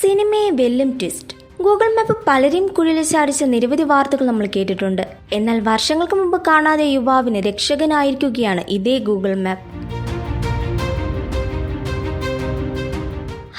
സിനിമയെ വെല്ലും twist. Google map പലരെയും കുഴിയിൽ ചാടിച്ച നിരവധി വാർത്തകൾ നമ്മൾ കേട്ടിട്ടുണ്ട്. എന്നാൽ വർഷങ്ങൾക്ക് മുമ്പ് കാണാതെ യുവാവിന് രക്ഷകനായിരിക്കുകയാണ് ഇതേ ഗൂഗിൾ മാപ്പ്.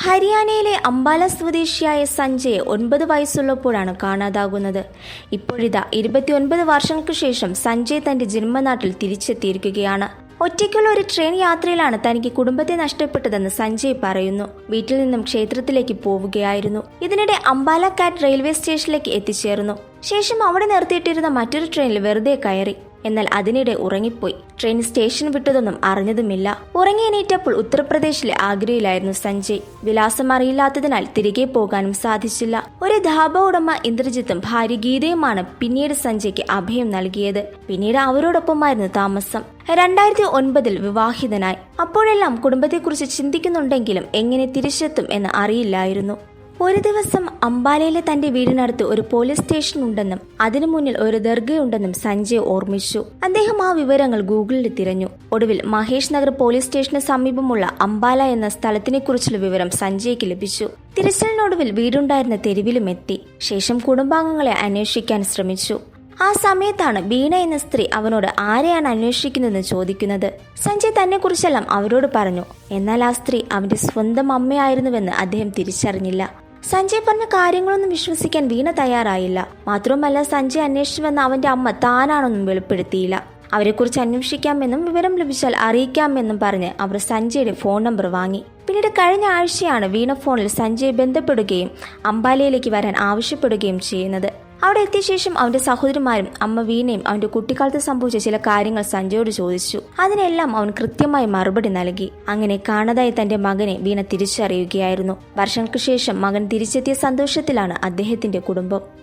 ഹരിയാനയിലെ അംബാല സ്വദേശിയായ സഞ്ജയ് ഒൻപത് വയസ്സുള്ളപ്പോഴാണ് കാണാതാകുന്നത്. ഇപ്പോഴിതാ ഇരുപത്തിയൊൻപത് വർഷങ്ങൾക്ക് ശേഷം സഞ്ജയ് തന്റെ ജന്മനാട്ടിൽ തിരിച്ചെത്തിയിരിക്കുകയാണ്. ഒറ്റയ്ക്കുള്ള ഒരു ട്രെയിൻ യാത്രയിലാണ് തനിക്ക് കുടുംബത്തെ നഷ്ടപ്പെട്ടതെന്ന് സഞ്ജയ് പറയുന്നു. വീട്ടിൽ നിന്നും ക്ഷേത്രത്തിലേക്ക് പോവുകയായിരുന്നു. ഇതിനിടെ അംബാല കാറ്റ് റെയിൽവേ സ്റ്റേഷനിലേക്ക് എത്തിച്ചേർന്നു. ശേഷം അവിടെ നിർത്തിയിട്ടിരുന്ന മറ്റൊരു ട്രെയിനിൽ വെറുതെ കയറി. എന്നാൽ അതിനിടെ ഉറങ്ങിപ്പോയി. ട്രെയിൻ സ്റ്റേഷൻ വിട്ടതൊന്നും അറിഞ്ഞതുമില്ല. ഉറങ്ങി എണീറ്റപ്പോൾ ഉത്തർപ്രദേശിലെ ആഗ്രയിലായിരുന്നു സഞ്ജയ്. വിലാസം അറിയില്ലാത്തതിനാൽ തിരികെ പോകാനും സാധിച്ചില്ല. ഒരു ധാബ ഉടമ ഇന്ദ്രജിത്തും ഭാര്യ ഗീതയുമാണ് പിന്നീട് സഞ്ജയ്ക്ക് അഭയം നൽകിയത്. പിന്നീട് അവരോടൊപ്പമായിരുന്നു താമസം. രണ്ടായിരത്തി ഒൻപതിൽ വിവാഹിതനായി. അപ്പോഴെല്ലാം കുടുംബത്തെക്കുറിച്ച് ചിന്തിക്കുന്നുണ്ടെങ്കിലും എങ്ങനെ തിരിച്ചെത്തും എന്ന് അറിയില്ലായിരുന്നു. ഒരു ദിവസം അംബാലയിലെ തന്റെ വീടിനടുത്ത് ഒരു പോലീസ് സ്റ്റേഷൻ ഉണ്ടെന്നും അതിനു മുന്നിൽ ഒരു ദർഗയുണ്ടെന്നും സഞ്ജയ് ഓർമ്മിച്ചു. അദ്ദേഹം ആ വിവരങ്ങൾ ഗൂഗിളിൽ തിരഞ്ഞു. ഒടുവിൽ മഹേഷ് നഗർ പോലീസ് സ്റ്റേഷന് സമീപമുള്ള അംബാല എന്ന സ്ഥലത്തിനെക്കുറിച്ചുള്ള വിവരം സഞ്ജയ്ക്ക് ലഭിച്ചു. തിരച്ചിലിനൊടുവിൽ വീടുണ്ടായിരുന്ന തെരുവിലും എത്തി. ശേഷം കുടുംബാംഗങ്ങളെ അന്വേഷിക്കാൻ ശ്രമിച്ചു. ആ സമയത്താണ് വീണ എന്ന സ്ത്രീ അവനോട് ആരെയാണ് അന്വേഷിക്കുന്നതെന്ന് ചോദിക്കുന്നത്. സഞ്ജയ് തന്നെക്കുറിച്ചെല്ലാം അവരോട് പറഞ്ഞു. എന്നാൽ ആ സ്ത്രീ അവന്റെ സ്വന്തം അമ്മയായിരുന്നുവെന്ന് അദ്ദേഹം തിരിച്ചറിഞ്ഞില്ല. സഞ്ജയ് പറഞ്ഞ കാര്യങ്ങളൊന്നും വിശ്വസിക്കാൻ വീണ തയ്യാറായില്ല. മാത്രവുമല്ല സഞ്ജയ് അന്വേഷിച്ചുവെന്ന അവന്റെ അമ്മ താനാണെന്നും വെളിപ്പെടുത്തിയില്ല. അവരെക്കുറിച്ച് അന്വേഷിക്കാമെന്നും വിവരം ലഭിച്ചാൽ അറിയിക്കാമെന്നും പറഞ്ഞ് അവർ സഞ്ജയുടെ ഫോൺ നമ്പർ വാങ്ങി. പിന്നീട് കഴിഞ്ഞ ആഴ്ചയാണ് വീണ ഫോണിൽ സഞ്ജയ് ബന്ധപ്പെടുകയും അംബാലയിലേക്ക് വരാൻ ആവശ്യപ്പെടുകയും ചെയ്യുന്നത്. അവിടെ എത്തിയ ശേഷം അവന്റെ സഹോദരന്മാരും അമ്മ വീണയും അവന്റെ കുട്ടിക്കാലത്ത് സംഭവിച്ച ചില കാര്യങ്ങൾ സഞ്ജയോട് ചോദിച്ചു. അതിനെല്ലാം അവൻ കൃത്യമായി മറുപടി നൽകി. അങ്ങനെ കാണാതായ തന്റെ മകനെ വീണ തിരിച്ചറിയുകയായിരുന്നു. വർഷങ്ങൾക്ക് ശേഷം മകൻ തിരിച്ചെത്തിയ സന്തോഷത്തിലാണ് അദ്ദേഹത്തിന്റെ കുടുംബം.